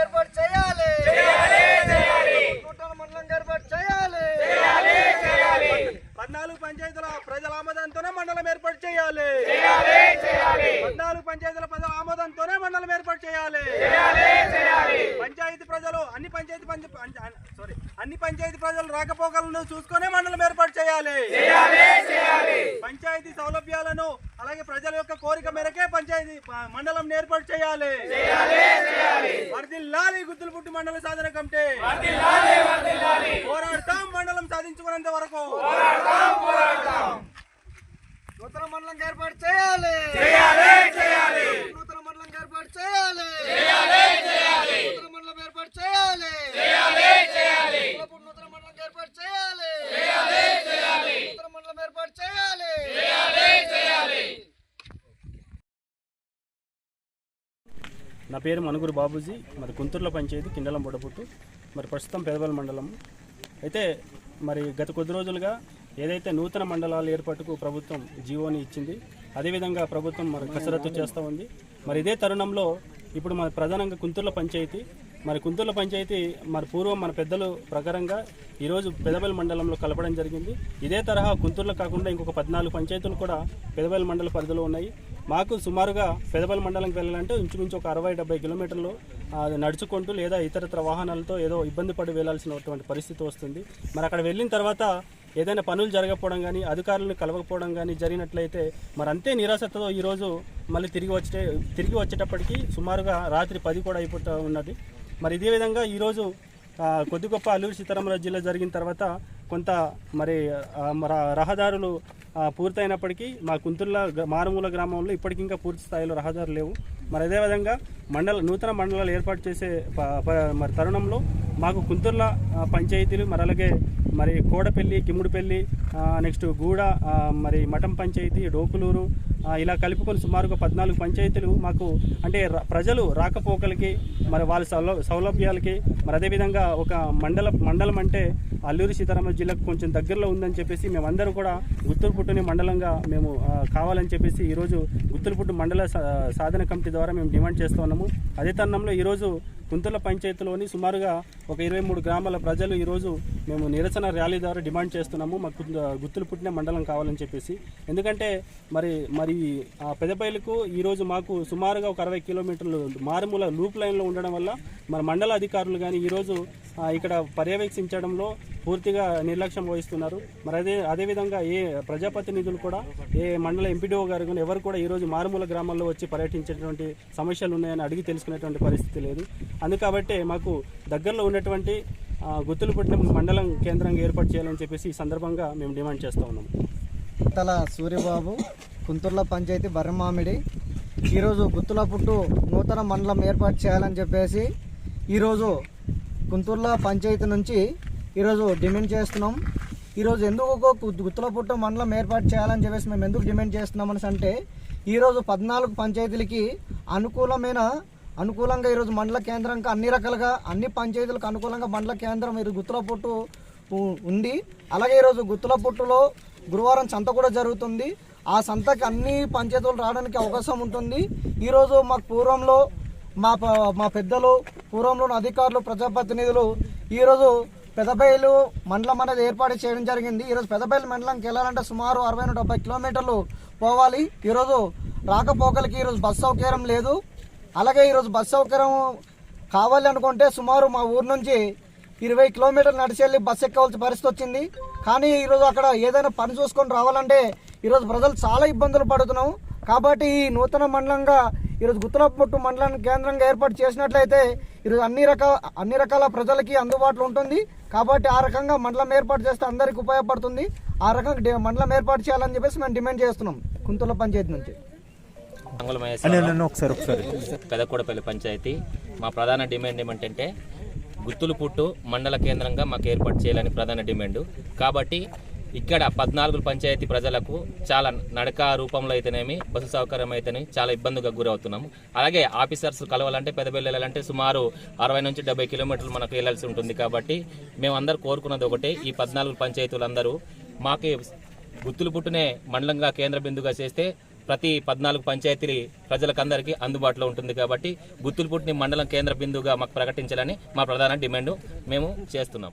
ఏర్పాటు చేయాలి. నూతన మండలం ఏర్పాటు చేయాలి. పద్నాలుగు పంచాయతీల ప్రజల ఆమోదంతోనే మండలం ఏర్పాటు చేయాలి. పద్నాలుగు పంచాయతీల ప్రజల ఆమోదంతోనే మండలం ఏర్పాటు చేయాలి. పంచాయతీ ప్రజలు అన్ని పంచాయతీ సారీ అన్ని పంచాయతీ ప్రజలు రాకపోకలను చూసుకునే మండలం ఏర్పాటు చేయాలి. పంచాయతీ సౌలభ్యాలను అలాగే ప్రజల యొక్క కోరిక మేరకే మండలం ఏర్పాటు చేయాలి. వర్ధిల్లాలి గుద్దులపుట్టి మండల సాధన కమిటీ. పోరాడతాం మండలం సాధించుకున్నంత వరకు. నూతన మండలం ఏర్పాటు చేయాలి నూతన మండలం ఏర్పాటు చేయాలి నూతన మండలం ఏర్పాటు చేయాలి కులపూడి నూతన మండలం ఏర్పాటు చేయాలి నూతన మండలం ఏర్పాటు చేయాలి నా పేరు మనుగురు బాబూజీ. మరి గుంటూరులో పంచాయతీ కిండలం బుడపుట్టు మరి ప్రస్తుతం పెదవల్ మండలం. అయితే మరి గత కొద్ది రోజులుగా ఏదైతే నూతన మండలాల ఏర్పాటుకు ప్రభుత్వం జీవోని ఇచ్చింది అదేవిధంగా ప్రభుత్వం మరి కసరత్తు చేస్తూ ఉంది. మరి ఇదే తరుణంలో ఇప్పుడు మన ప్రధానంగా కుంతుర్ల పంచాయతీ మరి కుంతుర్ల పంచాయతీ మరి పూర్వం మన పెద్దలు ప్రకారంగా ఈరోజు పెదబెల్ మండలంలో కలపడం జరిగింది. ఇదే తరహా కుంతుర్లో కాకుండా ఇంకొక పద్నాలుగు పంచాయతీలు కూడా పెదబెల్ మండల పరిధిలో ఉన్నాయి. మాకు సుమారుగా పెదబెల్ మండలంకి వెళ్ళాలంటే ఇంచుమించు ఒక అరవై డెబ్బై కిలోమీటర్లు నడుచుకుంటూ లేదా ఇతరత్ర వాహనాలతో ఏదో ఇబ్బంది పడి వెళ్ళాల్సినటువంటి పరిస్థితి వస్తుంది. మరి అక్కడ వెళ్ళిన తర్వాత ఏదైనా పనులు జరగకపోవడం కానీ అధికారులను కలవకపోవడం కానీ జరిగినట్లయితే మరి అంతే నిరాశతో ఈరోజు మళ్ళీ తిరిగి వచ్చే తిరిగి వచ్చేటప్పటికి సుమారుగా రాత్రి పది కూడా అయిపోతూ ఉన్నది. మరి ఇదే విధంగా ఈరోజు కొద్ది గొప్ప అల్లూరు సీతారామరాజు జిల్లా జరిగిన తర్వాత కొంత మరి రహదారులు పూర్తయినప్పటికీ మా కుంతుర్ల గ- మారుమూల గ్రామంలో ఇప్పటికి ఇంకా పూర్తి స్థాయిలో రహదారులు లేవు. మరి అదేవిధంగా మండల నూతన మండలాలు ఏర్పాటు చేసే ప- మరి తరుణంలో మాకు కుంతుర్ల పంచాయతీలు మరి అలాగే మరి కోడపల్లి కిమ్ముడిపల్లి నెక్స్ట్ గూడ మరి మఠం పంచాయతీ డోకులూరు ఇలా కలుపుకొని సుమారుగా పద్నాలుగు పంచాయతీలు మాకు అంటే ర- ప్రజలు రాకపోకలకి మరి వాళ్ళ సౌల సౌలభ్యాలకి మరి అదేవిధంగా ఒక మండల మండలం అంటే అల్లూరి సీతారామరాజు జిల్లాకు కొంచెం దగ్గరలో ఉందని చెప్పేసి మేమందరూ కూడా గుత్తూరుపుట్టుని మండలంగా మేము కావాలని చెప్పేసి ఈరోజు గుత్తూరుపుట్టు మండల సా- సాధన కమిటీ ద్వారా మేము డిమాండ్ చేస్తూ ఉన్నాము. అదే తరుణంలో ఈరోజు కుంతల పంచాయతీలోని సుమారుగా ఒక ఇరవై మూడు గ్రామాల ప్రజలు ఈరోజు మేము నిరసన ర్యాలీ ద్వారా డిమాండ్ చేస్తున్నాము. మాకు గుర్తులు పుట్టిన మండలం కావాలని చెప్పేసి. ఎందుకంటే మరి మరి ఆ పెదపల్లికు ఈరోజు మాకు సుమారుగా ఒక అరవై కిలోమీటర్లు మారుమూల లూప్ లైన్లో ఉండడం వల్ల మన మండల అధికారులు కానీ ఈరోజు ఇక్కడ పర్యవేక్షించడంలో పూర్తిగా నిర్లక్ష్యం వహిస్తున్నారు. మరి అదే అదేవిధంగా ఏ ప్రజాప్రతినిధులు కూడా ఏ మండల ఎంపీడీఓ గారు కానీ ఎవరు కూడా ఈరోజు మారుమూల గ్రామాల్లో వచ్చి పర్యటించేటువంటి సమస్యలు ఉన్నాయని అడిగి తెలుసుకునేటువంటి పరిస్థితి లేదు. అందుకాబట్టే మాకు దగ్గరలో ఉన్నటువంటి గుత్తులపట్నం మండలం కేంద్రంగా ఏర్పాటు చేయాలని చెప్పేసి ఈ సందర్భంగా మేము డిమాండ్ చేస్తూ ఉన్నాం. తల సూర్యబాబు కుంతుర్ల పంచాయతీ బర్రమామిడి. ఈరోజు గుత్తుల పుట్టు నూతన మండలం ఏర్పాటు చేయాలని చెప్పేసి ఈరోజు గుంతూరులో పంచాయతీ నుంచి ఈరోజు డిమాండ్ చేస్తున్నాం. ఈరోజు ఎందుకు గుత్తుల పుట్టు మండలం ఏర్పాటు చేయాలని చెప్పేసి మేము ఎందుకు డిమాండ్ చేస్తున్నాం అంటే ఈరోజు పద్నాలుగు పంచాయతీలకి అనుకూలమైన అనుకూలంగా ఈరోజు మండల కేంద్రంగా అన్ని రకాలుగా అన్ని పంచాయతీలకు అనుకూలంగా మండల కేంద్రం ఈరోజు గుత్తుల పుట్టు ఉంది. అలాగే ఈరోజు గుత్తుల పుట్టులో గురువారం సంత కూడా జరుగుతుంది. ఆ సంతకి అన్ని పంచాయతీలు రావడానికి అవకాశం ఉంటుంది. ఈరోజు మాకు పూర్వంలో మా మా పెద్దలు పూర్వంలోని అధికారులు ప్రజాప్రతినిధులు ఈరోజు పెదబయలు మండలం అనేది ఏర్పాటు చేయడం జరిగింది. ఈరోజు పెదబయలు మండలంకి వెళ్ళాలంటే సుమారు అరవై నుండి డెబ్బై కిలోమీటర్లు పోవాలి. ఈరోజు రాకపోకలకి ఈరోజు బస్ సౌకర్యం లేదు. అలాగే ఈరోజు బస్ సౌకర్యం కావాలి అనుకుంటే సుమారు మా ఊరు నుంచి ఇరవై కిలోమీటర్లు నడిచెళ్ళి బస్సు ఎక్కవలసిన పరిస్థితి వచ్చింది. కానీ ఈరోజు అక్కడ ఏదైనా పని చూసుకొని రావాలంటే ఈరోజు ప్రజలు చాలా ఇబ్బందులు పడుతున్నాం. కాబట్టి ఈ నూతన మండలంగా ఈరోజు గుత్తలపుట్టు మండలాన్ని కేంద్రంగా ఏర్పాటు చేసినట్లయితే ఈరోజు అన్ని రకాల అన్ని రకాల ప్రజలకి అందుబాటులో ఉంటుంది. కాబట్టి ఆ రకంగా మండలం ఏర్పాటు చేస్తే అందరికి ఉపయోగపడుతుంది. ఆ రకంగా మండలం ఏర్పాటు చేయాలని చెప్పేసి మేము డిమాండ్ చేస్తున్నాం. కుంతుల పంచాయతీ నుంచి. అంగుళమయ్య ఒకసారి ఒకసారి. పెదకూడపల్లి పంచాయతీ. మా ప్రధాన డిమాండ్ ఏమంటే గుత్తులు పుట్టు మండల కేంద్రంగా మాకు ఏర్పాటు చేయాలని ప్రధాన డిమాండ్. కాబట్టి ఇక్కడ పద్నాలుగు పంచాయతీ ప్రజలకు చాలా నడక రూపంలో అయితేనేమి బస్సు సౌకర్యం అయితే చాలా ఇబ్బందిగా గురవుతున్నాము. అలాగే ఆఫీసర్స్ కలవాలంటే పెద్దపల్లి వెళ్ళాలంటే సుమారు అరవై నుంచి డెబ్బై కిలోమీటర్లు మనకు వెళ్ళాల్సి ఉంటుంది కాబట్టి మేమందరూ కోరుకున్నది ఒకటే ఈ పద్నాలుగు పంచాయతీలందరూ మాకు గుత్తులు పుట్టునే మండలంగా కేంద్ర బిందుగా చేస్తే ప్రతి పద్నాలుగు పంచాయతీలు ప్రజలకందరికీ అందుబాటులో ఉంటుంది కాబట్టి గుత్తులపుట్టిని మండలం కేంద్ర బిందువుగా మాకు ప్రకటించాలని మా ప్రధాన డిమాండ్ మేము చేస్తున్నాం.